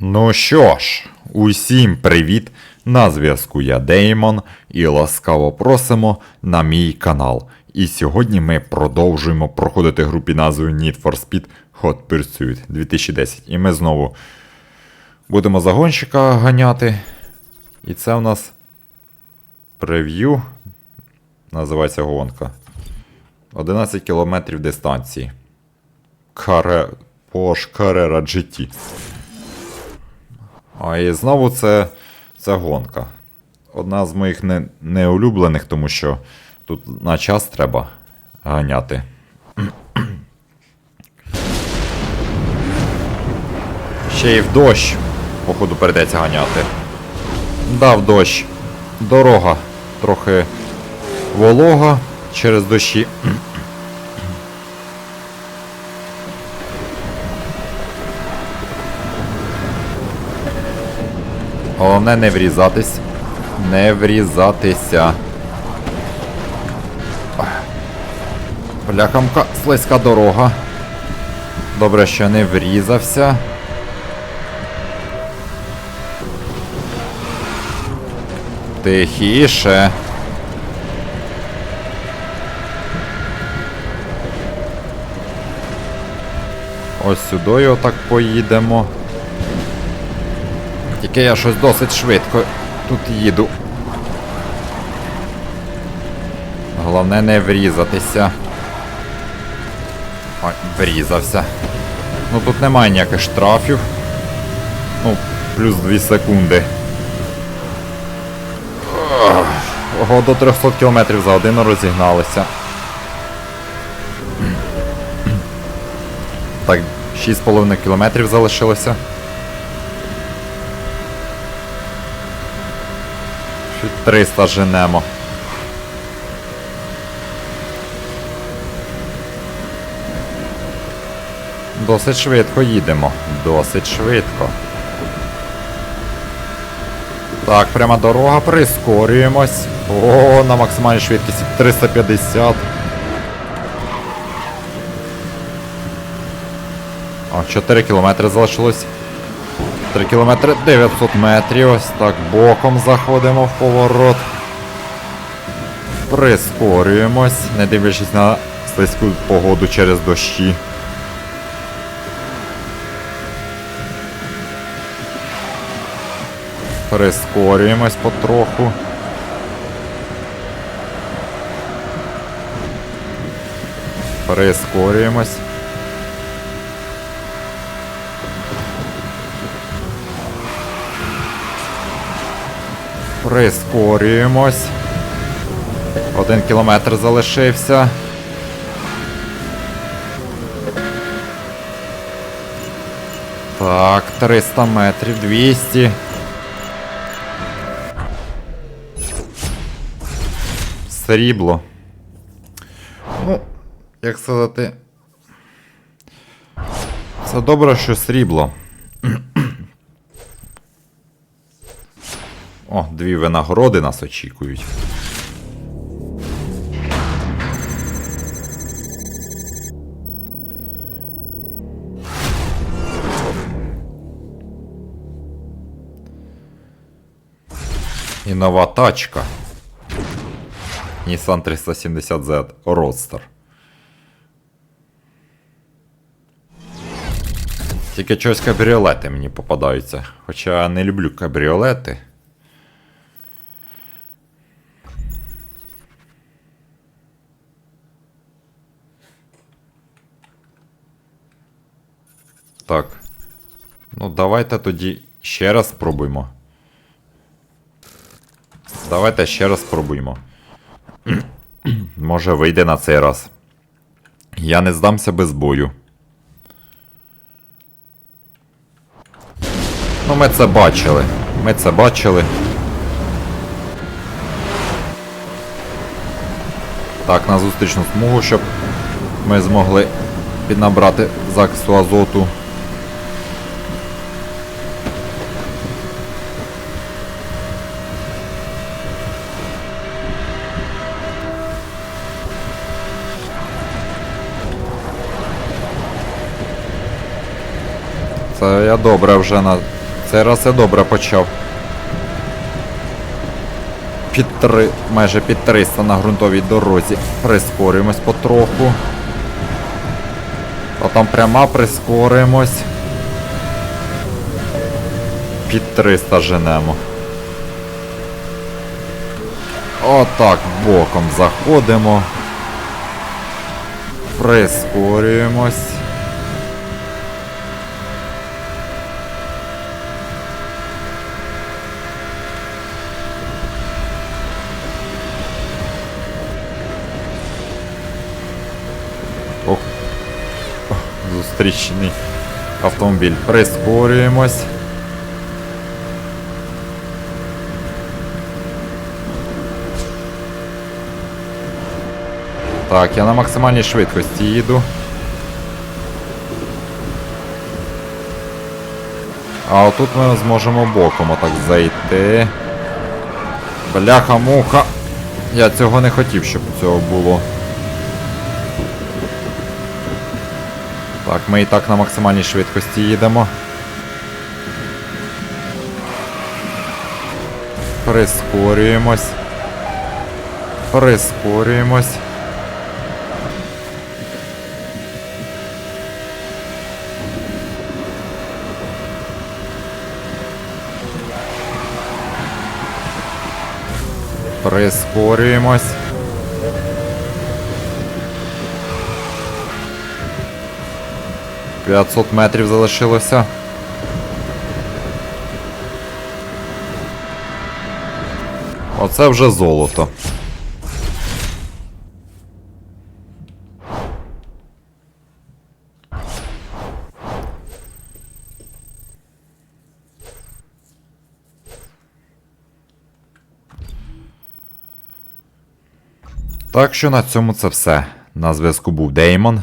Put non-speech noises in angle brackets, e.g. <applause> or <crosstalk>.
Ну що ж, усім привіт! На зв'язку я Деймон і ласкаво просимо на мій канал. І сьогодні ми продовжуємо проходити гру під назвою Need for Speed Hot Pursuit 2010. І ми знову будемо загонщика ганяти. І це у нас прев'ю. Називається гонка. 11 кілометрів дистанції. Каре... Porsche Carrera GT. А і знову це, це гонка. Одна з моїх не, неулюблених, тому що тут на час треба ганяти. <clears throat> Ще й в дощ, походу, прийдеться ганяти. Дав дощ. Дорога трохи волога через дощі. <clears throat> Головне не врізатись. Не врізатися. Бляхамка, слизька дорога. Добре, що не врізався. Тихіше. Ось сюди отак поїдемо. Тільки я щось досить швидко тут їду. Головне не врізатися. Ой, врізався. Ну тут немає ніяких штрафів. Ну, плюс 2 секунди. Ого, до 300 км за годину розігналися. Так, 6,5 км залишилося. 300 женемо. Досить швидко їдемо. Досить швидко. Так, пряма дорога, прискорюємось. О, на максимальній швидкості 350. О, 4 кілометри залишилось. 3 кілометри 900 метрів. Ось так боком заходимо в поворот. Прискорюємось, не дивлячись на слизьку погоду через дощі. Прискорюємось потроху. Прискорюємось. Прискорюємось. Один кілометр залишився. Так, 300 метрів, 200. Срібло. Ну, як сказати. Це добре, що срібло. О, дві винагороди нас очікують. І нова тачка. Nissan 370Z Roadster. Тільки чогось кабріолети мені попадаються. Хоча я не люблю кабріолети. Так. Ну, давайте тоді ще раз спробуємо. Давайте ще раз спробуємо. <clears throat> Може вийде на цей раз. Я не здамся без бою. Ну, ми це бачили. Ми це бачили. Так, на зустрічну смугу, щоб ми змогли піднабрати захисту азоту. Це я добре вже на Цей раз я добре почав. Під три, майже під 300 на ґрунтовій дорозі. Прискорюємось потроху. Потім пряма прискорюємось. Під 300 женемо. Отак боком заходимо. Прискорюємось. Зустрічний автомобіль. Прискорюємось. Так, я на максимальній швидкості їду. А отут ми зможемо боком отак зайти. Бляха-муха. Я цього не хотів, щоб цього було. Так, ми і так на максимальній швидкості їдемо. Прискорюємось. Прискорюємось. Прискорюємось. П'ятсот метрів залишилося. Оце вже золото. Так що на цьому це все. На зв'язку був Деймон.